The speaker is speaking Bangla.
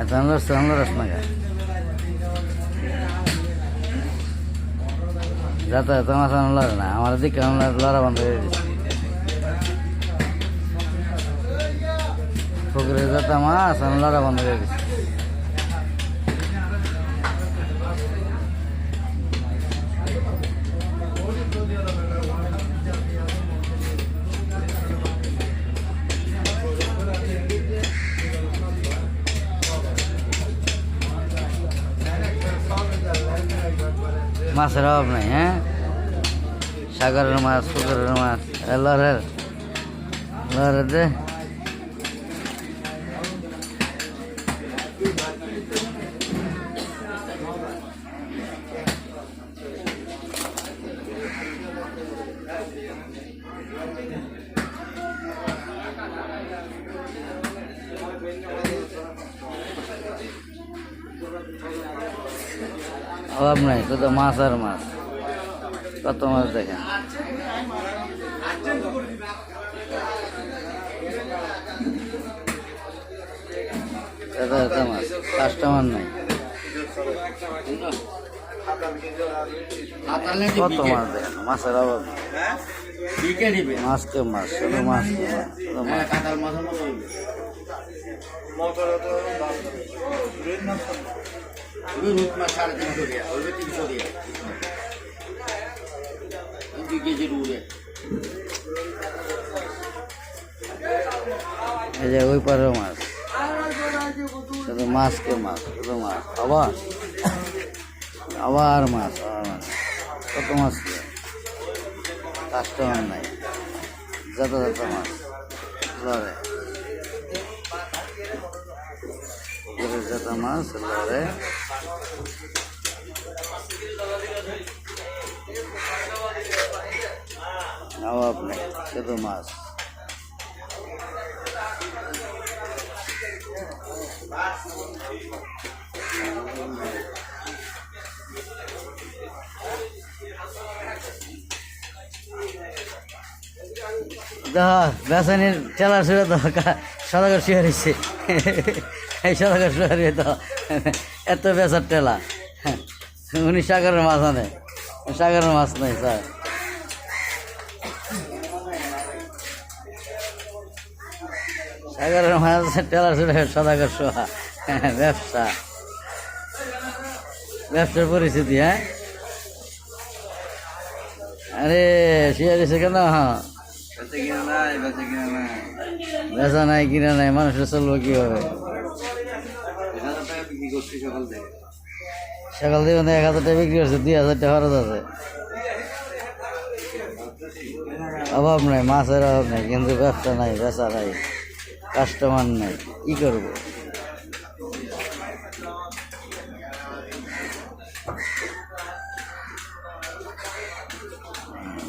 এত লড়স লড়স না গা যাতে তোমার সামনে না, আমার দিকে আমরা লড়া বন্ধ করে দিচ্ছি পুকুরে যাতে মাছ আমি লড়া বন্ধ করে দিচ্ছি মাছের অভাব নাই হ্যাঁ সাগরের মাছ পুকুরের মাছ এ লড়ের লড়ের অভাব নাই, শুধু মাছ আর মাছ। কত মাছ দেখেন। মাছ কাস্টমার নাই। কত মাছ দেখেন, মাছের অভাব নেই। মাছ কে মাছ এই যে ওই পারেও মাছ। শুধু মাছ শুধু মাছ। আবার? আবার মাছ মাছ। কত মাছ কাস্টমার নাই। যত যত মাছ। লড়ে। যত মাছ লড়ে শুধু মাছ বেসানির ঠেলা শুয়ে সদাগর শুয়ে রয়েছে। এই সদাগর শুয়ে রয়ে তো। এত বেসার ঠেলা। উনি সাগরের মাছ আনে। সাগরের মাছ নেই, স্যার। সাগরের মাছ, ঠেলা শুয়ে সদাগর শোয়া। ব্যবসা। ব্যবসার পরিস্থিতি হ্যাঁ? আরে, শুয়ে রয়েছে কেন? হ্যাঁ বেচা নাই কিনা নাই। মানুষের চলবো কীভাবে? সকাল থেকে। মানে এক হাজার টাকা বিক্রি করছে দুই হাজার টাকা খরচ আছে। অভাব নাই মাছের অভাব নাই কিন্তু ব্যবসা নাই বেচা নাই। কাস্টমার নাই কি করব?